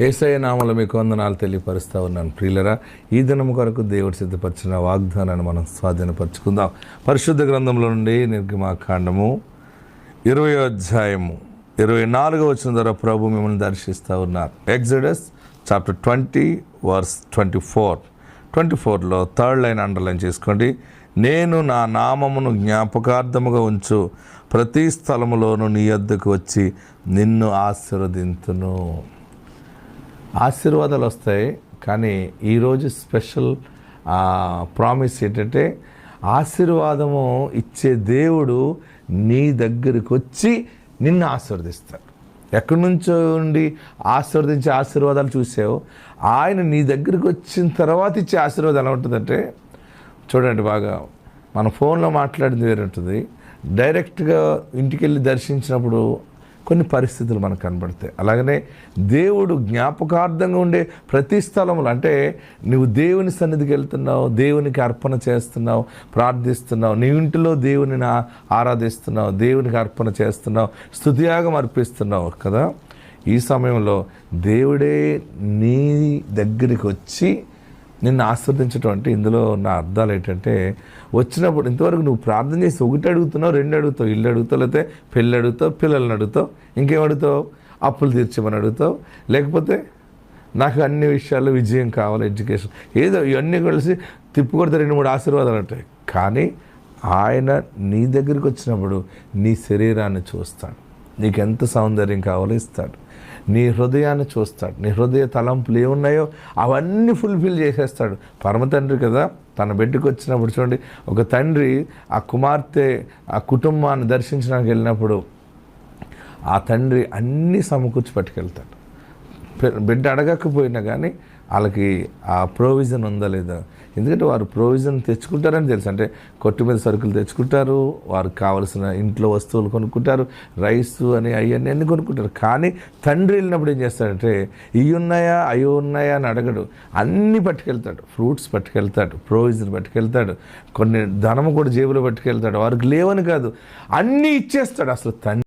ఏసయ నామల మీకు వందనాలు తెలియపరుస్తూ ఉన్నాను. ప్రియులరా ఈ దినం కొరకు దేవుడు సిద్ధపరిచిన వాగ్దానాన్ని మనం స్వాధీనపరచుకుందాం. పరిశుద్ధ గ్రంథంలో నుండి నిర్గమాకాండము ఇరవై అధ్యాయము ఇరవై నాలుగో వచ్చిన ద్వారా ప్రభు మిమ్మల్ని దర్శిస్తూ ఉన్నారు. Exodus chapter twenty verse twenty four. Twenty ఫోర్లో థర్డ్ లైన్ అండర్లైన్ చేసుకోండి. నేను నా నామమును జ్ఞాపకార్థముగా ఉంచు. ప్రతి స్థలములోనూ నీ వద్దకు వచ్చి నిన్ను ఆశీర్వదింతును. ఆశీర్వాదాలు వస్తాయి కానీ ఈరోజు స్పెషల్ ప్రామిస్ ఏంటంటే ఆశీర్వాదము ఇచ్చే దేవుడు నీ దగ్గరికి వచ్చి నిన్ను ఆశీర్వదిస్తాడు. ఎక్కడి నుంచో ఉండి ఆశీర్వదించే ఆశీర్వాదాలు చూసావు ఆయన నీ దగ్గరికి వచ్చిన తర్వాత ఇచ్చే ఆశీర్వాదం ఎలా ఉంటుందంటే చూడండి బాగా మన ఫోన్లో మాట్లాడింది వేరే ఉంటుంది. డైరెక్ట్గా ఇంటికి వెళ్ళి దర్శించినప్పుడు కొన్ని పరిస్థితులు మనకు కనబడతాయి. అలాగనే దేవుడు జ్ఞాపకార్థంగా ఉండే ప్రతి స్థలంలో అంటే నువ్వు దేవుని సన్నిధికి వెళ్తున్నావు దేవునికి అర్పణ చేస్తున్నావు ప్రార్థిస్తున్నావు నీ ఇంటిలో దేవుని ఆరాధిస్తున్నావు దేవునికి అర్పణ చేస్తున్నావు స్థుతియాగం అర్పిస్తున్నావు కదా. ఈ సమయంలో దేవుడే నీ దగ్గరికి వచ్చి నిన్ను ఆస్వాదించడం అంటే ఇందులో ఉన్న అర్థాలు ఏంటంటే వచ్చినప్పుడు ఇంతవరకు నువ్వు ప్రార్థన చేసి ఒకటి అడుగుతున్నావు రెండు అడుగుతావు ఇల్లు అడుగుతావు లేకపోతే పెళ్ళి అడుగుతావు పిల్లల్ని అడుగుతావు ఇంకేం అడుగుతావు? అప్పులు తీర్చమని అడుగుతావు. లేకపోతే నాకు అన్ని విషయాల్లో విజయం కావాలి ఎడ్యుకేషన్. ఏదో ఇవన్నీ కలిసి తిప్పుకొడితే రెండు మూడు ఆశీర్వాదాలు ఉంటాయి. కానీ ఆయన నీ దగ్గరికి వచ్చినప్పుడు నీ శరీరాన్ని చూస్తాడు. నీకు ఎంత సౌందర్యం కావాలో ఇస్తాడు. నీ హృదయాన్ని చూస్తాడు. నీ హృదయ తలంపులు ఏమున్నాయో అవన్నీ ఫుల్ఫిల్ చేసేస్తాడు. పరమ తండ్రి కదా తన బిడ్డకు వచ్చినప్పుడు చూడండి ఒక తండ్రి ఆ కుమార్తె ఆ కుటుంబాన్ని దర్శించడానికి వెళ్ళినప్పుడు ఆ తండ్రి అన్నీ సమకూర్చి పట్టుకెళ్తాడు. బిడ్డ అడగకపోయినా కానీ వాళ్ళకి ఆ ప్రొవిజన్ ఉందా లేదా? ఎందుకంటే వారు ప్రొవిజన్ తెచ్చుకుంటారని తెలుసు. అంటే కొట్టు మీద సరుకులు తెచ్చుకుంటారు వారికి కావలసిన ఇంట్లో వస్తువులు కొనుక్కుంటారు రైస్ అని అవన్నీ అన్ని కొనుక్కుంటారు. కానీ తండ్రి వెళ్ళినప్పుడు ఏం చేస్తాడంటే ఇవి ఉన్నాయా అవి ఉన్నాయా అని అడగడు. అన్నీ పట్టుకెళ్తాడు. ఫ్రూట్స్ పట్టుకెళ్తాడు ప్రొవిజన్ పట్టుకెళ్తాడు కొన్ని ధనము కూడా జేబులో పట్టుకెళ్తాడు. వారికి లేవని కాదు. అన్నీ ఇచ్చేస్తాడు. అసలు తండ్రి